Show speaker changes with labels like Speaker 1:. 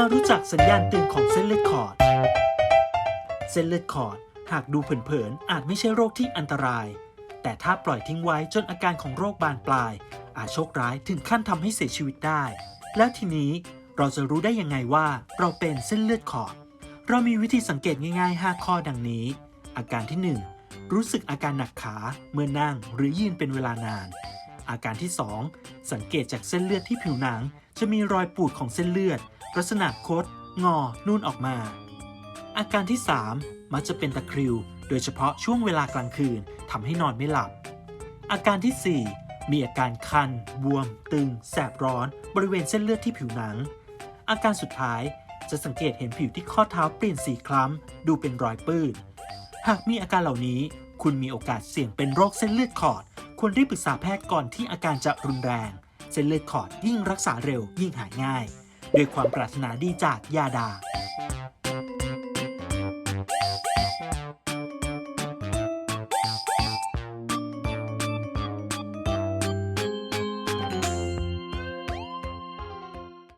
Speaker 1: มารู้จักสัญญาณเตือนของเส้นเลือดขอด เส้นเลือดขอด หากดูเผินๆ อาจไม่ใช่โรคที่อันตราย แต่ถ้าปล่อยทิ้งไว้จนอาการของโรคบานปลาย อาจโชคร้ายถึงขั้นทำให้เสียชีวิตได้ แล้วทีนี้เราจะรู้ได้ยังไงว่าเราเป็นเส้นเลือดขอด เรามีวิธีสังเกตง่าย ๆ 5 ข้อดังนี้ อาการที่ 1 รู้สึกอาการหนักขาเมื่อนั่งหรือยืนเป็นเวลานาน อาการที่ 2 สังเกตจากเส้นเลือดที่ผิวหนัง จะมีรอยปูดของเส้นเลือด ลักษณะคด งอนูนออกมา อาการที่ 3 มักจะเป็นตะคริว โดยเฉพาะช่วงเวลากลางคืนทำให้นอนไม่หลับ อาการที่ 4 มีอาการคัน บวม ตึง แสบร้อน บริเวณเส้นเลือดที่ผิวหนัง อาการสุดท้ายจะสังเกตเห็นผิวที่ข้อเท้าเปลี่ยนสีคล้ำ ดูเป็นรอยปื้นหากมีอาการเหล่านี้ คุณมีโอกาสเสี่ยงเป็นโรคเส้นเลือดขอด ควรรีบปรึกษาแพทย์ก่อนที่อาการจะรุนแรง เส้นเลือดขอดยิ่งรักษาเร็วยิ่งหายง่าย ด้วยความปรารถนาดีจากยาดา